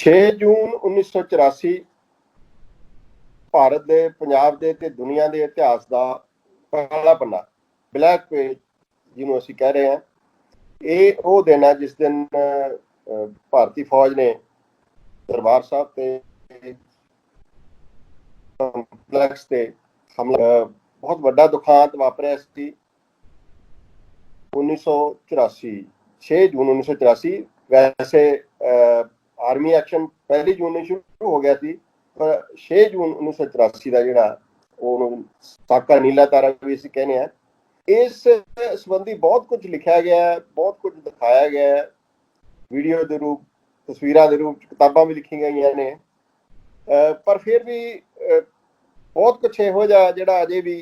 6 ਜੂਨ 1984 ਭਾਰਤ ਦੇ ਪੰਜਾਬ ਦੇ ਤੇ ਦੁਨੀਆ ਦੇ ਇਤਿਹਾਸ ਦਾ ਪਹਿਲਾ ਪੰਨਾ ਬਲੈਕ ਪੇਜ ਜਿਹਨੂੰ ਅਸੀਂ ਕਹਿ ਰਹੇ ਹਾਂ। ਇਹ ਉਹ ਦਿਨ ਹੈ ਜਿਸ ਦਿਨ ਭਾਰਤੀ ਫੌਜ ਨੇ ਦਰਬਾਰ ਸਾਹਿਬ ਤੇ ਕੰਪਲੈਕਸ ਤੇ ਹਮਲਾ ਬਹੁਤ ਵੱਡਾ ਦੁਖਾਂਤ ਵਾਪਰਿਆ ਸੀ। 1984 6 ਜੂਨ 1984 ਵੈਸੇ ਅਹ, ਆਰਮੀ ਐਕਸ਼ਨ ਪਹਿਲੀ ਜੂਨ ਨੂੰ ਸ਼ੁਰੂ ਹੋ ਗਿਆ ਸੀ, ਪਰ 6 ਜੂਨ 1984 ਦਾ ਜਿਹੜਾ ਉਹਨੂੰ ਸਾਕਾ ਨੀਲਾ ਤਾਰਾ ਵੀ ਅਸੀਂ ਕਹਿੰਦੇ ਆ ਇਸ ਸੰਬੰਧੀ ਬਹੁਤ ਕੁਝ ਲਿਖਿਆ ਗਿਆ ਹੈ, ਬਹੁਤ ਕੁਝ ਦਿਖਾਇਆ ਗਿਆ ਹੈ। ਵੀਡੀਓ ਦੇ ਰੂਪ, ਤਸਵੀਰਾਂ ਦੇ ਰੂਪ ਕਿਤਾਬਾਂ ਵੀ ਲਿਖੀਆਂ ਗਈਆਂ ਨੇ। ਪਰ ਫਿਰ ਵੀ ਬਹੁਤ ਕੁਝ ਇਹੋ ਜਿਹਾ ਜਿਹੜਾ ਅਜੇ ਵੀ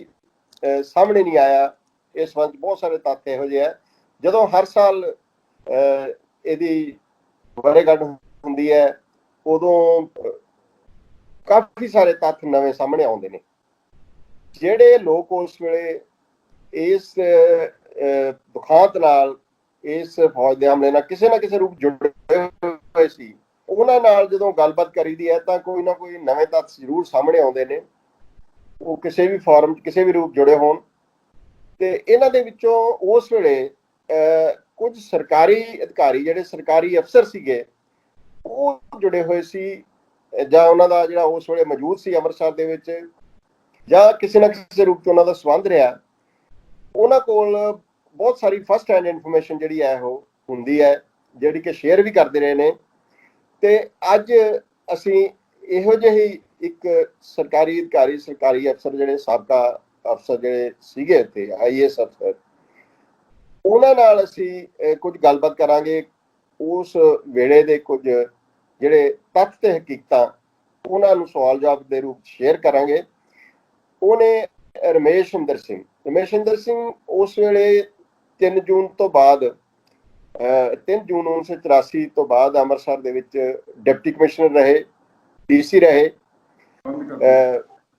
ਸਾਹਮਣੇ ਨਹੀਂ ਆਇਆ। ਇਸ ਸੰਬੰਧ ਬਹੁਤ ਸਾਰੇ ਤੱਥ ਇਹੋ ਜਿਹੇ ਆ ਜਦੋਂ ਹਰ ਸਾਲ ਇਹਦੀ ਵਰੇਗੰਢ ਹੁੰਦੀ ਹੈ ਉਦੋਂ ਕਾਫੀ ਸਾਰੇ ਤੱਥ ਨਵੇਂ ਸਾਹਮਣੇ ਆਉਂਦੇ ਨੇ। ਜਿਹੜੇ ਲੋਕ ਉਸ ਵੇਲੇ ਇਸ ਦੁਖਾਂਤ ਨਾਲ ਇਸ ਫੌਜ ਦੇ ਹਮਲੇ ਨਾਲ ਕਿਸੇ ਨਾ ਕਿਸੇ ਰੂਪ ਜੁੜੇ ਹੋਏ ਸੀ ਉਹਨਾਂ ਨਾਲ ਜਦੋਂ ਗੱਲਬਾਤ ਕਰੀਦੀ ਹੈ ਤਾਂ ਕੋਈ ਨਾ ਕੋਈ ਨਵੇਂ ਤੱਥ ਜ਼ਰੂਰ ਸਾਹਮਣੇ ਆਉਂਦੇ ਨੇ। ਉਹ ਕਿਸੇ ਵੀ ਫਾਰਮ 'ਚ ਕਿਸੇ ਵੀ ਰੂਪ ਜੁੜੇ ਹੋਣ। ਤੇ ਇਹਨਾਂ ਦੇ ਵਿੱਚੋਂ ਉਸ ਵੇਲੇ ਅਹ, ਕੁਝ ਸਰਕਾਰੀ ਅਧਿਕਾਰੀ ਜਿਹੜੇ ਸਰਕਾਰੀ ਅਫਸਰ ਸੀਗੇ ਉਹ ਜੁੜੇ ਹੋਏ ਸੀ ਜਾਂ ਉਹਨਾਂ ਦਾ ਜਿਹੜਾ ਉਸ ਵੇਲੇ ਮੌਜੂਦ ਸੀ ਅੰਮ੍ਰਿਤਸਰ ਦੇ ਵਿੱਚ ਜਾਂ ਕਿਸੇ ਨਾ ਕਿਸੇ ਰੂਪ 'ਚ ਉਹਨਾਂ ਦਾ ਸੰਬੰਧ ਰਿਹਾ ਉਹਨਾਂ ਕੋਲ ਬਹੁਤ ਸਾਰੀ ਫਸਟ ਹੈਂਡ ਇਨਫੋਰਮੇਸ਼ਨ ਜਿਹੜੀ ਹੈ ਉਹ ਹੁੰਦੀ ਹੈ ਜਿਹੜੀ ਕਿ ਸ਼ੇਅਰ ਵੀ ਕਰਦੇ ਰਹੇ ਨੇ। ਤੇ ਅੱਜ ਅਸੀਂ ਇਹੋ ਜਿਹੇ ਇੱਕ ਸਰਕਾਰੀ ਅਧਿਕਾਰੀ ਸਰਕਾਰੀ ਅਫਸਰ ਜਿਹੜੇ ਸਾਬਕਾ ਅਫਸਰ ਜਿਹੜੇ ਸੀਗੇ ਇੱਥੇ ਆਈਐਸ ਅਫਸਰ ਉਹਨਾਂ ਨਾਲ ਅਸੀਂ ਅਹ, ਕੁਝ ਗੱਲਬਾਤ ਕਰਾਂਗੇ। ਉਸ ਵੇਲੇ ਦੇ ਕੁਝ ਜਿਹੜੇ ਤੱਥ ਤੇ ਹਕੀਕਤਾਂ ਉਹਨਾਂ ਨੂੰ ਸਵਾਲ ਜਵਾਬ ਦੇ ਰੂਪ ਸ਼ੇਅਰ ਕਰਾਂਗੇ। ਉਹਨੇ ਰਮੇਸ਼ ਇੰਦਰ ਸਿੰਘ। ਰਮੇਸ਼ ਇੰਦਰ ਸਿੰਘ ਉਸ ਵੇਲੇ 3 ਜੂਨ ਤੋਂ ਬਾਅਦ ਅਹ, 3 ਜੂਨ 1984 ਤੋਂ ਬਾਅਦ ਅੰਮ੍ਰਿਤਸਰ ਦੇ ਵਿੱਚ ਡਿਪਟੀ ਕਮਿਸ਼ਨਰ ਰਹੇ ਡੀਸੀ ਰਹੇ।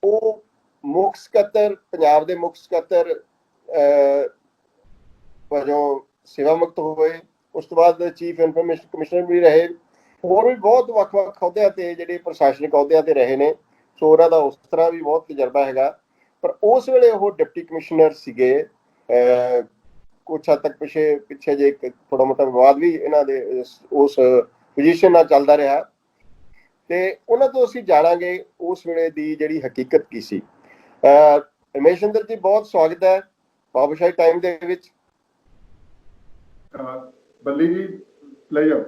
ਉਹ ਮੁੱਖ ਸਕੱਤਰ ਪੰਜਾਬ ਦੇ ਮੁੱਖ ਸਕੱਤਰ ਅਹ, ਵਜੋਂ ਸੇਵਾ ਮੁਕਤ ਹੋਏ। ਉਸ ਤੋਂ ਬਾਅਦ ਚੀਫ ਇਨਫੋਰਮੇਸ਼ਨ ਕਮਿਸ਼ਨਰ ਵੀ ਰਹੇ। ਹੋਰ ਵੀ ਬਹੁਤ ਵੱਖ-ਵੱਖ ਅਹੁਦਿਆਂ ਤੇ ਜਿਹੜੇ ਪ੍ਰਸ਼ਾਸਨਿਕ ਅਹੁਦਿਆਂ ਤੇ ਰਹੇ ਨੇ ਸੋ ਉਹਨਾਂ ਦਾ ਉਸ ਤਰ੍ਹਾਂ ਵੀ ਬਹੁਤ ਤਜਰਬਾ ਹੈਗਾ। ਪਰ ਉਸ ਵੇਲੇ ਉਹ ਡਿਪਟੀ ਕਮਿਸ਼ਨਰ ਸੀਗੇ ਕੁਛ ਹੱਦ ਤੱਕ ਪਿਛੇ ਪਿੱਛੇ ਜੇ ਇੱਕ ਥੋੜਾ ਮੋਟਾ ਵਿਵਾਦ ਵੀ ਇਹਨਾਂ ਦੇ ਉਸ ਪੋਜੀਸ਼ਨ ਨਾਲ ਚੱਲਦਾ ਰਿਹਾ। ਤੇ ਉਹਨਾਂ ਤੋਂ ਅਸੀਂ ਜਾਣਾਂਗੇ ਉਸ ਵੇਲੇ ਦੀ ਜਿਹੜੀ ਹਕੀਕਤ ਕੀ ਸੀ। ਅਹ, ਰਮੇਸ਼ਿੰਦਰ ਜੀ ਬਹੁਤ ਸਵਾਗਤ ਹੈ ਬਾਬੂਸ਼ਾਹੀ ਟਾਈਮ ਦੇ ਵਿੱਚ। ਬੱਲੀ ਜੀ ਲੈ ਜਾਓ।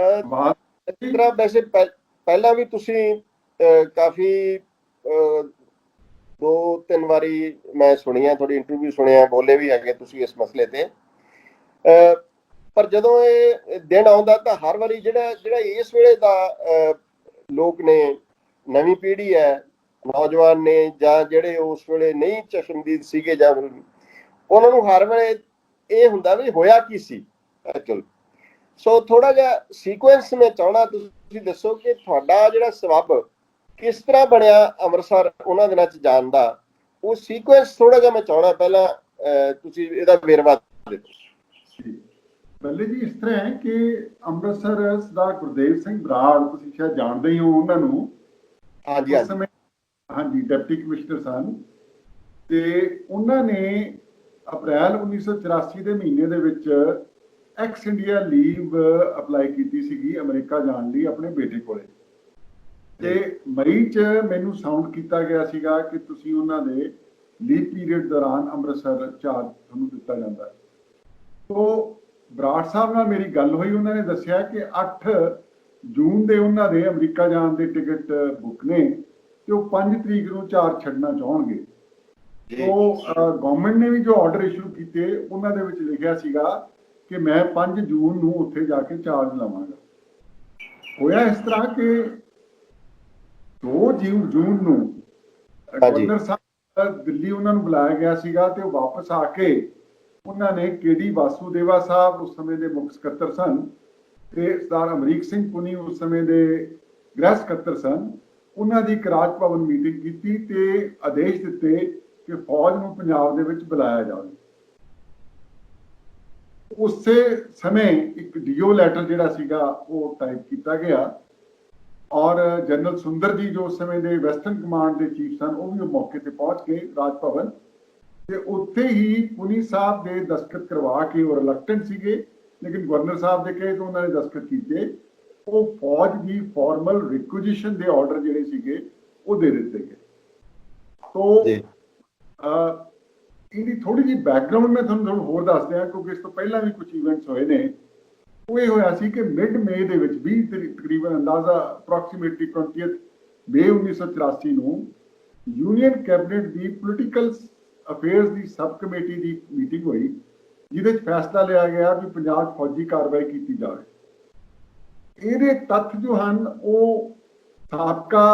ਇਸ ਤਰ੍ਹਾਂ ਵੈਸੇ ਪਹਿਲਾਂ ਵੀ ਤੁਸੀਂ ਕਾਫੀ ਦੋ ਤਿੰਨ ਵਾਰੀ ਮੈਂ ਸੁਣੀਆਂ, ਤੁਹਾਡੀ ਇੰਟਰਵਿਊ ਸੁਣਿਆ, ਬੋਲੇ ਵੀ ਹੈਗੇ ਤੁਸੀਂ ਇਸ ਮਸਲੇ ਤੇ। ਪਰ ਜਦੋਂ ਇਹ ਦਿਨ ਆਉਂਦਾ ਤਾਂ ਹਰ ਵਾਰੀ ਜਿਹੜਾ ਜਿਹੜਾ ਇਸ ਵੇਲੇ ਦਾ ਲੋਕ ਨੇ, ਨਵੀਂ ਪੀੜ੍ਹੀ ਹੈ, ਨੌਜਵਾਨ ਨੇ ਜਾਂ ਜਿਹੜੇ ਉਸ ਵੇਲੇ ਨਹੀਂ ਚਸ਼ਮਦੀਦ ਸੀਗੇ ਜਾਂ ਉਹਨਾਂ ਨੂੰ ਹਰ ਵੇਲੇ ਇਹ ਹੁੰਦਾ ਵੀ ਹੋਇਆ ਕੀ ਸੀ? ਐਕਚੁਅਲ ਸੋ ਥੋੜਾ ਜਿਹਾ ਸੀਕੁਐਂਸ ਮੈਂ ਚਾਹਣਾ ਤੁਸੀਂ ਦੱਸੋ ਕਿ ਤੁਹਾਡਾ ਜਿਹੜਾ ਸਬਬ ਕਿਸ ਤਰ੍ਹਾਂ ਬਣਿਆ ਅੰਮ੍ਰਿਤਸਰ ਉਹਨਾਂ ਦਿਨਾਂ ਚ ਜਾਣ ਦਾ? ਉਹ ਸੀਕੁਐਂਸ ਥੋੜਾ ਜਿਹਾ ਮੈਂ ਚਾਹਣਾ ਪਹਿਲਾਂ ਤੁਸੀਂ ਇਹਦਾ ਵੇਰਵਾ ਦਿਓ। ਬੱਲੀ ਜੀ ਇਸ ਤਰ੍ਹਾਂ ਹੈ ਕਿ ਅੰਮ੍ਰਿਤਸਰ ਸਰਦਾਰ ਗੁਰਦੇਵ ਸਿੰਘ ਬਰਾੜ ਤੁਸੀਂ ਸ਼ਾਇਦ ਜਾਣਦੇ ਹੀ ਹੋ ਉਹਨਾਂ ਨੂੰ। ਹਾਂਜੀ ਹਾਂਜੀ। ਹਾਂਜੀ ਡਿਪਟੀ ਕਮਿਸ਼ਨਰ ਸਨ। ਤੇ ਉਹਨਾਂ ਨੇ ਅਪ੍ਰੈਲ 1984 ਦੇ ਮਹੀਨੇ ਦੇ ਵਿੱਚ ਐਕਸ ਇੰਡੀਆ ਲੀਵ ਅਪਲਾਈ ਕੀਤੀ ਸੀਗੀ ਅਮਰੀਕਾ ਜਾਣ ਲਈ ਆਪਣੇ ਬੇਟੇ ਕੋਲੇ। ਤੇ ਮਈ 'ਚ ਮੈਨੂੰ ਸਾਊਂਡ ਕੀਤਾ ਗਿਆ ਸੀਗਾ ਕਿ ਤੁਸੀਂ ਉਹਨਾਂ ਦੇ ਲੀਵ ਪੀਰੀਅਡ ਦੌਰਾਨ ਅੰਮ੍ਰਿਤਸਰ ਚਾਰਜ ਤੁਹਾਨੂੰ ਦਿੱਤਾ ਜਾਂਦਾ। ਹੈ ਤੋ ਬਰਾੜ ਸਾਹਿਬ ਨਾਲ ਮੇਰੀ ਗੱਲ ਹੋਈ ਉਹਨਾਂ ਨੇ ਦੱਸਿਆ ਕਿ 8 ਜੂਨ ਦੇ ਉਹਨਾਂ ਦੇ ਅਮਰੀਕਾ ਜਾਣ ਦੇ ਟਿਕਟ ਬੁੱਕ ਨੇ ਤੇ ਉਹ 5 ਤਰੀਕ ਨੂੰ ਚਾਰ ਛੱਡਣਾ ਚਾਹਣਗੇ। ਤੋ ਗਵਰਨਮੈਂਟ ਨੇ ਵੀ ਜੋ ਆਰਡਰ ਇਸ਼ੂ ਕੀਤੇ ਉਹਨਾਂ ਦੇ ਵਿੱਚ ਲਿਖਿਆ ਸੀਗਾ ਕਿ ਮੈਂ 5 ਜੂਨ ਨੂੰ ਉੱਥੇ ਜਾ ਕੇ ਚਾਰਜ ਲਵਾਂਗਾ। ਹੋਇਆ ਇਸ ਤਰ੍ਹਾਂ ਕਿ 2 ਜੂਨ ਜੂਨ ਨੂੰ। ਗਵਰਨਰ ਸਾਹਿਬ ਦਿੱਲੀ ਉਹਨਾਂ ਨੂੰ ਬੁਲਾਇਆ ਗਿਆ ਸੀਗਾ ਤੇ ਉਹ ਵਾਪਸ ਆ ਕੇ ਉਹਨਾਂ ਨੇ ਕੇਡੀ ਵਾਸੂਦੇਵਾ ਸਾਹਿਬ ਉਸ ਸਮੇਂ ਦੇ ਮੁੱਖ ਸਕੱਤਰ ਸਨ ਤੇ ਸਰਦਾਰ ਅਮਰੀਕ ਸਿੰਘ ਪੁਨੀ ਉਸ ਸਮੇਂ ਦੇ ਗ੍ਰਹਿ ਸਕੱਤਰ ਸਨ। ਉਹਨਾਂ ਦੀ ਇੱਕ ਰਾਜ ਭਵਨ ਮੀਟਿੰਗ ਕੀਤੀ ਤੇ ਆਦੇਸ਼ ਦਿੱਤੇ ਕਿ ਫੌਜ ਨੂੰ ਪੰਜਾਬ ਦੇ ਵਿੱਚ ਬੁਲਾਇਆ ਜਾਵੇ। ਉਸੇ ਸਮੇਂ ਇੱਕ ਡੀਓ ਲੈਟਰ ਜਿਹੜਾ ਸੀਗਾ ਉਹ ਟਾਈਪ ਕੀਤਾ ਗਿਆ। ਔਰ ਜਨਰਲ ਸੁੰਦਰ ਜੀ ਜੋ ਉਸ ਸਮੇਂ ਦੇ ਵੈਸਟਰਨ ਕਮਾਂਡ ਦੇ ਚੀਫ ਸਨ ਉਹ ਵੀ ਉਹ ਮੌਕੇ ਤੇ ਪਹੁੰਚ ਕੇ ਰਾਜ ਭਵਨ ਤੇ ਉੱਥੇ ਹੀ ਪੁਨੀ ਸਾਹਿਬ ਦੇ ਦਸਤਖਤ ਕਰਵਾ ਕੇ ਉਹ ਰਿਲੈਕਟੈਂਟ ਸੀਗੇ ਲੇਕਿਨ ਗਵਰਨਰ ਸਾਹਿਬ ਦੇ ਕਹੇ ਤੋਂ ਉਹਨਾਂ ਨੇ ਦਸਤਖਤ ਕੀਤੇ। ਉਹ ਫੌਜ ਦੀ ਫਾਰਮਲ ਰਿਕੁਜੀਸ਼ਨ ਦੇ ਆਰਡਰ ਜਿਹੜੇ ਸੀਗੇ ਉਹ ਦੇ ਦਿੱਤੇ ਗਏ। ਤੋਂ ਇਹਦੀ ਥੋੜੀ ਜਿਹੀ ਬੈਕਗ੍ਰਾਉਂਡ ਮੈਂ ਤੁਹਾਨੂੰ ਤੁਹਾਨੂੰ ਹੋਰ ਦੱਸ ਦਿਆਂ, ਕਿਉਂਕਿ ਇਸ ਤੋਂ ਪਹਿਲਾਂ ਵੀ ਕੁਝ ਇਵੈਂਟਸ ਹੋਏ ਨੇ। ਉਹ ਇਹ ਹੋਇਆ ਸੀ ਕਿ ਮਿਡ ਮਈ ਦੇ ਵਿੱਚ 20 ਤਰੀਕ ਤਕਰੀਬਨ ਅੰਦਾਜ਼ਾ ਅਪਰੋਕਸੀਮੇਟਲੀ 20th ਮਈ 1984 ਨੂੰ ਯੂਨੀਅਨ ਕੈਬਨਿਟ ਦੀ ਪੋਲੀਟੀਕਲ ਅਫੇਅਰਸ ਦੀ ਸਬ ਕਮੇਟੀ ਦੀ ਮੀਟਿੰਗ ਹੋਈ, ਜਿਹਦੇ ਵਿੱਚ ਫੈਸਲਾ ਲਿਆ ਗਿਆ ਵੀ ਪੰਜਾਬ 'ਚ ਫੌਜੀ ਕਾਰਵਾਈ ਕੀਤੀ ਜਾਵੇ। ਇਹਦੇ ਤੱਥ ਜੋ ਹਨ, ਉਹ ਸਾਬਕਾ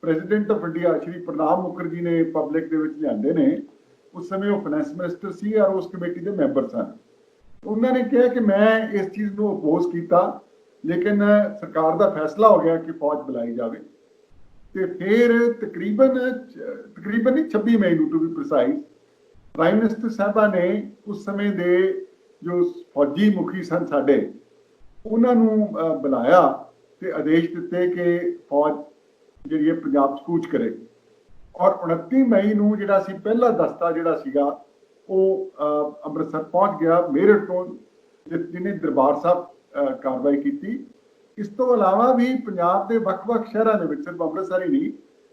president of India Shri Pranab Mukherjee ਨੇ ਪਬਲਿਕ ਦੇ ਵਿੱਚ ਲਿਆਂਦੇ ਨੇ। ਉਸ ਸਮੇਂ ਉਹ ਫਾਈਨੈਂਸ ਮਿਨਿਸਟਰ ਸੀ ਔਰ ਉਸ ਕਮੇਟੀ ਦੇ ਮੈਂਬਰ ਸਨ। ਉਹਨਾਂ ਨੇ ਕਿਹਾ ਕਿ ਮੈਂ ਇਸ ਚੀਜ਼ ਨੂੰ ਅਪੋਜ਼ ਕੀਤਾ, ਲੇਕਿਨ ਸਰਕਾਰ ਦਾ ਫੈਸਲਾ ਹੋ ਗਿਆ ਕਿ ਫੌਜ ਬੁਲਾਈ ਜਾਵੇ। ਤੇ ਫਿਰ ਤਕਰੀਬਨ ਤਕਰੀਬਨ ਨਹੀਂ 26 ਮਈ ਨੂੰ to be precise prime minister ਸਾਹਿਬਾ ਨੇ ਉਸ ਸਮੇਂ ਦੇ ਜੋ ਫੌਜੀ ਮੁਖੀ ਸਨ ਸਾਡੇ, ਉਹਨਾਂ ਨੂੰ ਬੁਲਾਇਆ ਤੇ ਆਦੇਸ਼ ਦਿੱਤੇ ਕਿ ਫੌਜ ਜਿਹੜੀ ਹੈ ਪੰਜਾਬ 'ਚ ਕੂਚ ਕਰੇ। ਔਰ 29 ਮਈ ਨੂੰ ਜਿਹੜਾ ਸੀ ਪਹਿਲਾ ਦਸਤਾ ਜਿਹੜਾ ਸੀਗਾ ਉਹ ਅੰਮ੍ਰਿਤਸਰ ਪਹੁੰਚ ਗਿਆ ਮੇਰਠ ਤੋਂ ਜਿਹਨੇ ਦਰਬਾਰ ਸਾਹਿਬ ਕਾਰਵਾਈ ਕੀਤੀ। ਇਸ ਤੋਂ ਇਲਾਵਾ ਵੀ ਪੰਜਾਬ ਦੇ ਵੱਖ-ਵੱਖ ਸ਼ਹਿਰਾਂ ਦੇ ਵਿੱਚ ਸਿਰਫ ਅੰਮ੍ਰਿਤਸਰ ਹੀ ਨਹੀਂ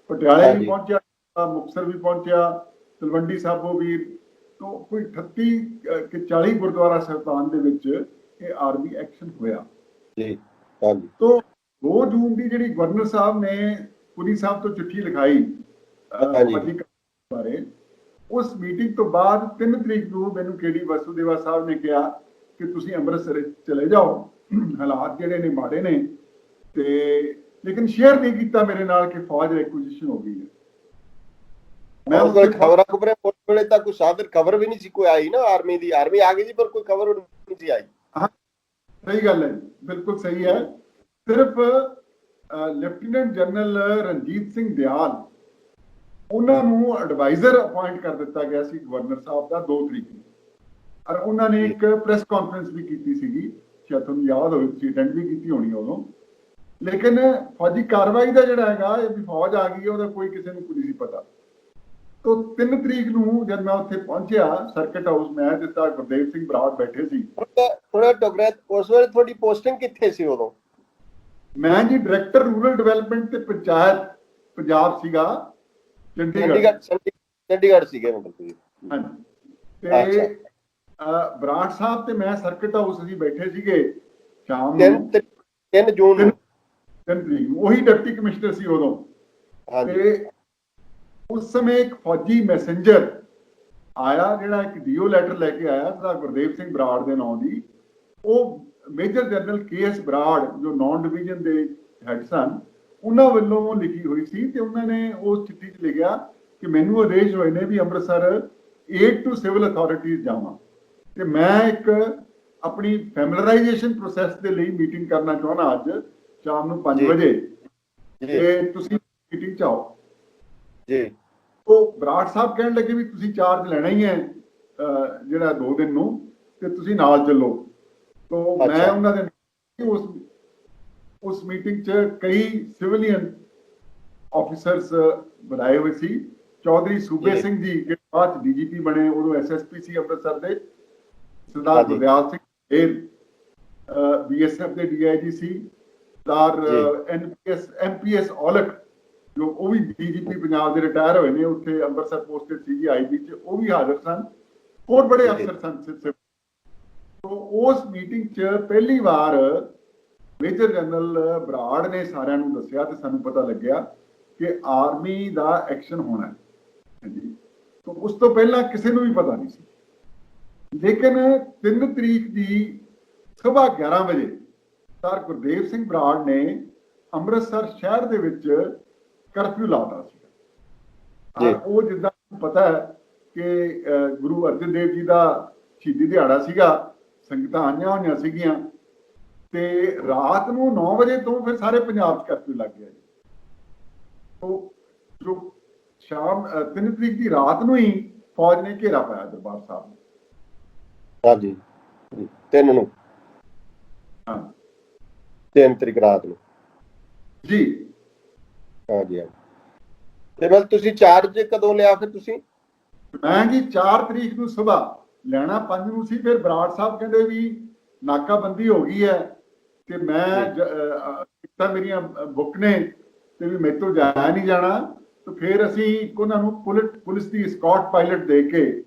ਪਟਿਆਲੇ। ਵੀ ਪਹੁੰਚਿਆ ਅਹ, ਮੁਕਤਸਰ ਵੀ ਪਹੁੰਚਿਆ ਤਲਵੰਡੀ ਸਾਬੋ ਵੀ ਤੋਂ ਕੋਈ 38 ਅਹ, ਕਿ 40 ਗੁਰਦੁਆਰਾ ਸਾਹਿਬਾਨ ਦੇ ਵਿੱਚ ਇਹ ਆਰਮੀ ਐਕਸ਼ਨ ਹੋਇਆ। ਜੀ ਹਾਂਜੀ। ਤੋਂ 2 ਜੂਨ ਦੀ ਜਿਹੜੀ ਗਵਰਨਰ ਸਾਹਿਬ ਨੇ ਪੁਰੀ ਸਾਹਿਬ ਤੋਂ ਚਿੱਠੀ ਲਿਖਾਈ ਹਾਂਜੀ। ਬਾਰੇ। ਉਸ ਮੀਟਿੰਗ ਤੋਂ ਬਾਅਦ 3 ਤਰੀਕ ਨੂੰ ਮੈਨੂੰ ਕੇਡੀ ਵਸੂਦੇਵਾ ਸਾਹਿਬ ਨੇ ਕਿਹਾ ਕਿ ਤੁਸੀਂ ਅੰਮ੍ਰਿਤਸਰ ਚਲੇ ਜਾਓ। ਹਾਲਾਤ ਜਿਹੜੇ ਨੇ ਮਾੜੇ ਨੇ ਤੇ ਲੇਕਿਨ ਸ਼ੇਅਰ ਨਹੀਂ ਕੀਤਾ ਮੇਰੇ ਨਾਲ ਕਿ ਫੌਜ ਰਿਕੁਜੀਸ਼ਨ ਹੋ ਗਈ ਹੈ। ਮੈਂ ਦਿਨ- ਖਬਰਾਂ ਖਬਰਾਂ ਉਸ ਵੇਲੇ ਤਾਂ ਕੋਈ ਸਾਦਰ ਖਬਰ ਵੀ ਨਹੀਂ ਸੀ ਕੋਈ ਆਈ ਨਾ ਆਰਮੀ ਦੀ। ਆਰਮੀ ਆ ਗਈ ਸੀ ਪਰ ਕੋਈ ਖਬਰ ਨਹੀਂ ਸੀ ਆਈ। ਸਹੀ ਗੱਲ ਹੈ ਬਿਲਕੁਲ ਸਹੀ ਹੈ। ਸਿਰਫ ਲੈਫਟੀਨੈਂਟ ਜਨਰਲ ਰਣਜੀਤ ਸਿੰਘ ਦਿਆਲ ਉਹਨਾਂ ਨੂੰ ਐਡਵਾਈਜ਼ਰ ਅਪਾਇੰਟ ਕਰ ਦਿੱਤਾ ਗਿਆ ਸੀ ਗਵਰਨਰ ਸਾਹਿਬ ਦਾ 2 ਤਰੀਕ ਨੂੰ। ਔਰ ਉਹਨਾਂ ਨੇ ਇੱਕ ਪ੍ਰੈਸ ਕਾਨਫਰੰਸ ਵੀ ਕੀਤੀ ਸੀਗੀ ਸ਼ਾਇਦ ਤੁਹਾਨੂੰ ਯਾਦ ਹੋਵੇ ਤੁਸੀਂ ਅਟੈਂਡ ਵੀ ਕੀਤੀ ਹੋਣੀ ਉਦੋਂ। ਲੇਕਿਨ ਫੌਜੀ ਕਾਰਵਾਈ ਦਾ ਜਿਹੜਾ ਹੈਗਾ ਇਹ ਵੀ ਫੌਜ ਆ ਗਈ ਹੈ, ਉਹਦਾ ਕੋਈ ਕਿਸੇ ਨੂੰ ਕੁਝ ਨਹੀਂ ਪਤਾ। ਤੋਂ 3 ਤਰੀਕ ਨੂੰ ਜਦ ਮੈਂ ਉੱਥੇ ਪਹੁੰਚਿਆ ਸਰਕਟ ਹਾਊਸ ਮੈਂ ਤੇ ਤਾਂ ਗੁਰਦੇਵ ਸਿੰਘ ਬਰਾੜ ਬੈਠੇ ਸੀ। ਥੋੜਾ ਟੋਕਰਾ ਉਸ ਵੇਲੇ ਤੁਹਾਡੀ ਪੋਸਟਿੰਗ ਕਿੱਥੇ ਸੀ ਉਦੋਂ? ਮੈਂ ਜੀ ਡਾਇਰੈਕਟਰ ਰੂਰਲ ਡਿਵੈਲਪਮੈਂਟ ਤੇ ਪੰਚਾਇਤ ਪੰਜਾਬ ਸੀਗਾ। ਚੰਡੀਗੜ੍ਹ। ਚੰਡੀਗੜ੍ਹ ਚੰਡੀ- ਚੰਡੀਗੜ੍ਹ ਸੀਗੇ ਮਤਲਬ ਤੁਸੀਂ ਹਾਂਜੀ। ਤੇ ਬਰਾੜ ਸਾਹਿਬ ਤੇ ਮੈਂ ਸਰਕਟ ਹਾਊਸ ਅਸੀਂ ਬੈਠੇ ਸੀਗੇ ਸ਼ਾਮ ਨੂੰ। ਤਰੀ- ਤਿੰਨ ਜੂਨ ਨੂੰ। 3 ਤਰੀਕ ਉਹੀ ਡਿਪਟੀ ਕਮਿਸ਼ਨਰ ਸੀ ਉਦੋਂ। ਹਾਂਜੀ। ਤੇ ਉਸ ਸਮੇਂ ਇੱਕ ਫੌਜੀ ਮੈਸੇਂਜਰ ਆਇਆ ਜਿਹੜਾ ਇੱਕ ਡੀਓ ਲੈਟਰ ਲੈ ਕੇ ਆਇਆ ਜਿਹਦਾ ਗੁਰਦੇਵ ਸਿੰਘ ਬਰਾੜ ਦੇ ਨਾਂ ਦੀ। ਉਹ major general K S Brar ਜੋ ਨਾਨ ਡਿਵੀਜ਼ਨ ਦੇ ਹੈਡ ਸਨ ਉਹਨਾਂ ਵੱਲੋਂ ਲਿਖੀ ਹੋਈ ਸੀ ਤੇ ਉਹਨਾਂ ਨੇ ਉਸ ਚਿੱਠੀ 'ਚ ਲਿਖਿਆ ਕਿ ਮੈਨੂੰ ਆਦੇਸ਼ ਹੋਏ ਨੇ ਵੀ Amritsar aid to civil authorities ਜਾਵਾਂ। ਤੇ ਮੈਂ ਇੱਕ ਆਪਣੀ ਫੈਮਿਲਰਾਈਜੇਸ਼ਨ ਪ੍ਰੋਸੈਸ ਦੇ ਲਈ ਮੀਟਿੰਗ ਕਰਨਾ ਚਾਹੁੰਦਾ ਅੱਜ ਸ਼ਾਮ ਨੂੰ 5 ਜੀ। ਵਜੇ। ਜੀ। ਤੇ ਤੁਸੀਂ ਮੀਟਿੰਗ 'ਚ ਆਓ। ਜੀ। ਉਹ ਬਰਾੜ ਸਾਹਿਬ ਕਹਿਣ ਲੱਗੇ ਵੀ ਤੁਸੀਂ ਚਾਰਜ ਲੈਣਾ ਹੀ ਹੈ ਜਿਹੜਾ 2 ਦਿਨ ਨੂੰ ਤੇ ਤੁਸੀਂ ਨਾਲ ਚੱਲੋ। ਤੋਂ ਮੈਂ। ਉਹਨਾਂ ਦੇ ਉਸ ਉਸ ਮੀਟਿੰਗ 'ਚ ਕਈ ਸਿਵਲੀਅਨ ਆਫੀਸਰਸ ਬੁਲਾਏ ਹੋਏ ਸੀ ਚੌਧਰੀ ਸੂਬੇ ਜੀ। ਸਿੰਘ ਜੀ ਜਿਹੜੇ ਬਾਅਦ ਡੀਜੀਪੀ ਬਣੇ ਉਦੋਂ ਐਸਐਸਪੀ ਸੀ ਅੰਮ੍ਰਿਤਸਰ ਦੇ ਸਰਦਾਰ। ਗੁਰਦਿਆਲ ਸਿੰਘ ਢੇਰ ਬੀਐਸਐਫ ਦੇ ਡੀਆਈਜੀ ਸੀ ਸਰਦਾਰ ਜੀ। ਐਨਪੀਐਸ ਐਮਪੀਐਸ ਔਲਖ ਜੋ ਉਹ ਵੀ ਡੀਜੀਪੀ ਪੰਜਾਬ ਦੇ ਰਿਟਾਇਰ ਹੋਏ ਨੇ ਉੱਥੇ ਅੰਮ੍ਰਿਤਸਰ ਪੋਸਟਡ ਸੀਗੀ ਆਈਬੀ ਚ ਉਹ ਵੀ ਹਾਜ਼ਰ ਸਨ ਹੋਰ ਬੜੇ ਜੀ। ਅਫਸਰ ਸਨ ਸਿ- ਸਿ- ਤੋਂ ਉਸ ਮੀਟਿੰਗ 'ਚ ਪਹਿਲੀ ਵਾਰ ਮੇਜਰ ਜਨਰਲ ਬਰਾੜ ਨੇ ਸਾਰਿਆਂ ਨੂੰ ਦੱਸਿਆ ਤੇ ਸਾਨੂੰ ਪਤਾ ਲੱਗਿਆ ਕਿ ਆਰਮੀ ਦਾ ਐਕਸ਼ਨ ਹੋਣਾ ਹੈ। ਹਾਂਜੀ। ਤੋਂ ਉਸ ਤੋਂ ਪਹਿਲਾਂ ਕਿਸੇ ਨੂੰ ਵੀ ਪਤਾ ਨਹੀਂ ਸੀ। ਲੇਕਿਨ 3 ਤਰੀਕ ਦੀ ਸਵੇਰ 11 ਵਜੇ ਸਰ ਗੁਰਦੇਵ ਸਿੰਘ ਬਰਾੜ ਨੇ ਅੰਮ੍ਰਿਤਸਰ ਸ਼ਹਿਰ ਦੇ ਵਿੱਚ ਕਰਫਿਊ ਲਾਤਾ ਸੀ। ਜੀ। ਉਹ ਜਿੱਦਾਂ ਪਤਾ ਹੈ ਕਿ ਗੁਰੂ ਅਰਜਨ ਦੇਵ ਜੀ ਦਾ ਸ਼ਹੀਦੀ ਦਿਹਾੜਾ ਸੀਗਾ ਸੰਗਤਾਂ ਆਈਆਂ ਹੋਈਆਂ ਸੀਗੀਆਂ। ਤੇ ਰਾਤ ਨੂੰ 9 ਵਜੇ ਤੋਂ ਫਿਰ ਸਾਰੇ ਪੰਜਾਬ 'ਚ ਕਰਫਿਊ ਲੱਗ ਗਿਆ ਜੀ। ਉਹ ਜੋ ਸ਼ਾਮ 3 ਤਰੀਕ ਦੀ ਰਾਤ ਨੂੰ ਹੀ ਫੌਜ ਨੇ ਘੇਰਾ ਪਾਇਆ ਦਰਬਾਰ ਸਾਹਿਬ ਨੂੰ। ਹਾਂਜੀ। ਤਿੰਨ ਨੂੰ। ਹਾਂ। ਤਿੰਨ ਤਰੀਕ ਰਾਤ ਨੂੰ। ਜੀ। ਹਾਂਜੀ ਹਾਂਜੀ। ਤੇ ਮਤਲਬ ਤੁਸੀਂ ਚਾਰਜ ਕਦੋਂ ਲਿਆ ਫਿਰ ਤੁਸੀਂ? ਮੈਂ ਜੀ 4 ਤਰੀਕ ਨੂੰ ਸਵੇਰ ਲੈਣਾ 5 ਨੂੰ ਸੀ ਫਿਰ ਬਰਾੜ ਸਾਹਿਬ ਕਹਿੰਦੇ ਵੀ ਨਾਕਾਬੰਦੀ ਹੋ ਗਈ ਹੈ। ਤੇ ਮੈਂ ਜ- ਅਹ, ਅਹ, ਇੱਕ ਤਾਂ ਮੇਰੀਆਂ ਬੁੱਕ ਨੇ ਤੇ ਵੀ ਮੇਰੇ ਤੋਂ ਜਾਇਆ ਨਹੀਂ ਜਾਣਾ। ਤੇ ਫਿਰ ਅਸੀਂ ਉਹਨਾਂ ਨੂੰ ਪੁਲਿਸ ਪੁਲਿਸ ਦੀ ਸਕਾਟ ਪਾਇਲਟ ਦੇ ਕੇ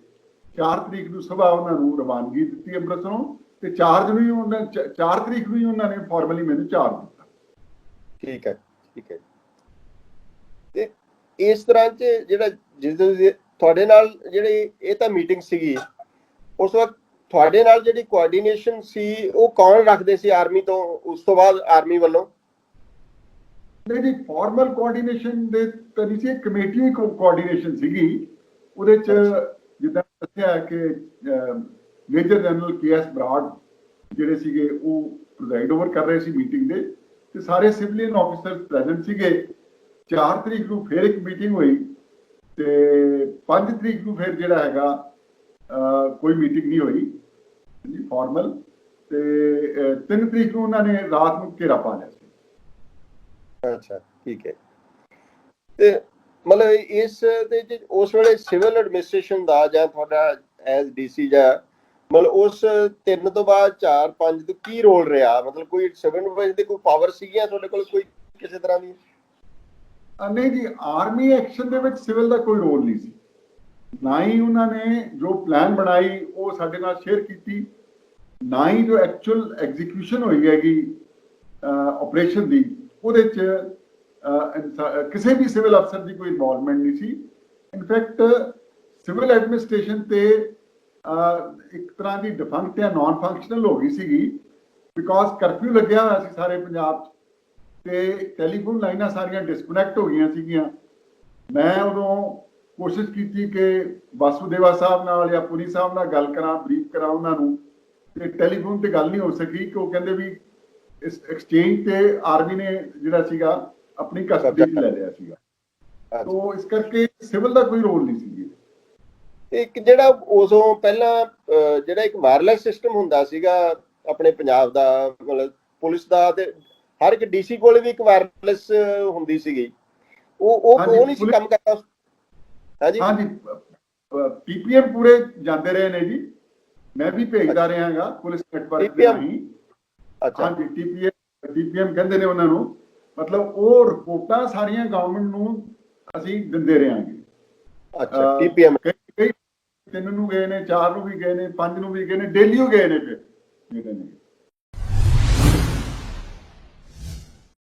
4 ਤਰੀਕ ਨੂੰ ਸਵੇਰ ਉਹਨਾਂ ਨੂੰ ਰਵਾਨਗੀ ਦਿੱਤੀ ਅੰਮ੍ਰਿਤਸਰੋਂ ਤੇ 4 ਨੂੰ ਹੀ ਉਹਨਾਂ 4 ਤਰੀਕ ਨੂੰ ਹੀ ਉਹਨਾਂ ਨੇ ਫਾਰਮਲੀ ਮੈਨੂੰ ਚਾਰਜ ਦਿੱਤਾ। ਠੀਕ ਹੈ ਠੀਕ ਹੈ। ਤੇ ਇਸ ਤਰ੍ਹਾਂ ਚ ਜਿਹੜਾ ਜਿਸ ਦਿਨ ਤੁਹਾਡੇ ਨਾਲ ਜਿਹੜੀ ਇਹ ਤਾਂ ਮੀਟਿੰਗ ਸੀਗੀ ਉਸ ਵਕਤ ਤੁਹਾਡੇ ਨਾਲ ਜਿਹੜੀ ਕੋਆਰਡੀਨੇਸ਼ਨ ਸੀ, ਉਹ ਕੌਣ ਰੱਖਦੇ ਸੀ ਆਰਮੀ ਤੋਂ? ਉਸ ਤੋਂ ਬਾਅਦ ਆਰਮੀ ਵੱਲੋਂ? ਨਹੀਂ ਜੀ ਫਾਰਮਲ ਕੋਆਰਡੀਨੇਸ਼ਨ ਦੇ ਤਾਂ ਸੀ ਇੱਕ ਕਮੇਟੀ ਕੋਆਰਡੀਨੇਸ਼ਨ ਸੀਗੀ। ਉਹਦੇ ਚ ਜਿੱਦਾਂ ਦੱਸਿਆ ਕਿ ਮੇਜਰ ਜਨਰਲ ਕੇਐਸ ਬਰਾਡ ਜਿਹੜੇ ਸੀਗੇ, ਉਹ ਪ੍ਰੈਜ਼ਾਈਡ ਓਵਰ ਕਰ ਰਹੇ ਸੀ ਮੀਟਿੰਗ ਦੇ। ਤੇ ਸਾਰੇ ਸਿਵਲੀਅਨ ਆਫੀਸਰ ਪ੍ਰੈਜ਼ੈਂਟ ਸੀਗੇ। 4 ਤਰੀਕ ਨੂੰ ਫਿਰ ਇੱਕ ਮੀਟਿੰਗ ਹੋਈ ਤੇ 5 ਤਰੀਕ ਨੂੰ ਫਿਰ ਜਿਹੜਾ ਹੈਗਾ ਕੋਈ ਮੀਟਿੰਗ ਨਹੀਂ ਹੋਈ। ਜੀ ਫਾਰਮਲ ਤੇ 3 ਤਰੀਕ ਨੂੰ ਉਹਨਾਂ ਨੇ ਰਾਤ ਨੂੰ ਘੇਰਾ ਪਾ ਲਿਆ ਸੀ। ਅੱਛਾ ਠੀਕ ਹੈ। ਤੇ ਮਤਲਬ ਇਸ ਦੇ ਉਸ ਵੇਲੇ ਸਿਵਲ ਐਡਮਿਨਿਸਟ੍ਰੇਸ਼ਨ ਦਾ ਜਾਂ ਤੁਹਾਡਾ ਐਜ਼ ਡੀਸੀ ਜਾਂ ਮਤਲਬ ਉਸ ਤਿੰਨ ਤੋਂ ਬਾਅਦ 4 5 ਤੋਂ ਕੀ ਰੋਲ ਰਿਹਾ? ਮਤਲਬ ਕੋਈ ਸਿਵਲ ਵਜੇ ਦੇ ਕੋਈ ਪਾਵਰ ਸੀਗੀਆਂ ਤੁਹਾਡੇ ਕੋਲ ਕੋਈ ਕਿਸੇ ਤਰ੍ਹਾਂ ਦੀ? ਨਹੀਂ ਜੀ ਆਰਮੀ ਐਕਸ਼ਨ ਦੇ ਵਿੱਚ ਸਿਵਲ ਦਾ ਕੋਈ ਰੋਲ ਨਹੀਂ ਸੀ। ਨਾ ਹੀ ਉਹਨਾਂ ਨੇ ਜੋ ਪਲਾਨ ਬਣਾਈ, ਉਹ ਸਾਡੇ ਨਾਲ ਸ਼ੇਅਰ ਕੀਤੀ, ਨਾ ਹੀ ਜੋ ਐਕਚੁਅਲ ਐਗਜ਼ੀਕਿਊਸ਼ਨ ਹੋਈ ਹੈਗੀ ਆਪਰੇਸ਼ਨ ਦੀ, ਉਹਦੇ ਚ ਕਿਸੇ ਵੀ ਸਿਵਲ ਅਫਸਰ ਦੀ ਕੋਈ ਇਨਵੋਲਵਮੈਂਟ ਨਹੀਂ ਸੀ। ਇਨਫੈਕਟ ਸਿਵਲ ਐਡਮਿਨਿਸਟ੍ਰੇਸ਼ਨ ਤੇ ਇੱਕ ਤਰ੍ਹਾਂ ਦੀ ਡਿਫੰਕਟ ਜਾਂ ਨਾਨ ਫੰਕਸ਼ਨਲ ਹੋ ਗਈ ਸੀਗੀ ਬਿਕੋਜ਼ ਕਰਫਿਊ ਲੱਗਿਆ ਹੋਇਆ ਸੀ ਸਾਰੇ ਪੰਜਾਬ 'ਚ, ਤੇ ਟੈਲੀਫੋਨ ਲਾਈਨਾਂ ਸਾਰੀਆਂ ਡਿਸਕਨੈਕਟ ਹੋ ਗਈਆਂ ਸੀਗੀਆਂ। ਮੈਂ ਉਦੋਂ ਕੋਸ਼ਿਸ਼ ਕੀਤੀ ਕਿ ਵਾਸੂਦੇਵਾ ਸਾਹਿਬ ਨਾਲ ਜਾਂ ਪੁਰੀ ਸਾਹਿਬ ਨਾਲ ਗੱਲ ਕਰਾਂ ਬਰੀਫ ਕਰਾਂ ਉਹਨਾਂ ਨੂੰ। ਤੇ ਟੈਲੀਫੋਨ ਤੇ ਗੱਲ ਨਹੀਂ ਹੋ ਸਕੀ ਕਿ ਉਹ ਕਹਿੰਦੇ ਵੀ ਇਸ ਐਕਸਚੇਂਜ ਤੇ ਆਰਮੀ ਨੇ ਜਿਹੜਾ ਸੀਗਾ ਆਪਣੀ ਕਸਟਡੀ ਲੈ ਲਿਆ ਸੀਗਾ। ਤੋਂ ਇਸ ਕਰਕੇ ਸਿਵਲ ਦਾ ਕੋਈ ਰੋਲ ਨਹੀਂ ਸੀ ਇੱਕ ਜਿਹੜਾ ਉਦੋਂ ਪਹਿਲਾਂ ਜਿਹੜਾ ਇੱਕ ਵਾਇਰਲੈਸ ਸਿਸਟਮ ਹੁੰਦਾ ਸੀਗਾ ਆਪਣੇ ਪੰਜਾਬ ਦਾ ਮਤਲਬ ਪੁਲਿਸ ਦਾ ਤੇ ਹਰ ਇੱਕ ਡੀਸੀ ਕੋਲ ਵੀ ਇੱਕ ਵਾਇਰਲੈਸ ਹੁੰਦੀ ਸੀਗੀ। ਉਹ ਉਹ ਉਹ ਨਹੀਂ ਸੀ ਕੰਮ ਕਰਦਾ? ਹਾਂਜੀ? ਹਾਂਜੀ ਪੀਪੀਐਮ ਪੂਰੇ ਜਾਂਦੇ ਰਹੇ ਨੇ ਜੀ। ਮੈਂ ਵੀ ਭੇਜਦਾ ਰਹਾਗਾ ਪੁਲਿਸ ਨੈਟਵਰਕ ਦੇ ਰਾਹੀਂ। ਅੱਛਾ। ਹਾਂਜੀ ਟੀਪੀਐਮ ਟੀਪੀਐਮ ਕਹਿੰਦੇ ਨੇ ਉਹਨਾਂ ਨੂੰ। ਮਤਲਬ ਉਹ ਰਿਪੋਰਟਾਂ ਸਾਰੀਆਂ ਗਵਰਨਮੈਂਟ ਨੂੰ ਅਸੀਂ ਦਿੰਦੇ ਰਹਾਂਗੇ। ਅੱਛਾ ਟੀਪੀਐਮ ਕਈ ਤਿੰਨ ਨੂੰ ਗਏ ਨੇ ਚਾਰ ਨੂੰ ਵੀ ਗਏ ਨੇ ਪੰਜ ਨੂੰ ਵੀ ਗਏ ਨੇ ਡੇਲੀ ਹੋ ਗਏ ਨੇ ਫਿਰ। ਜਿਹੜੇ ਨੇ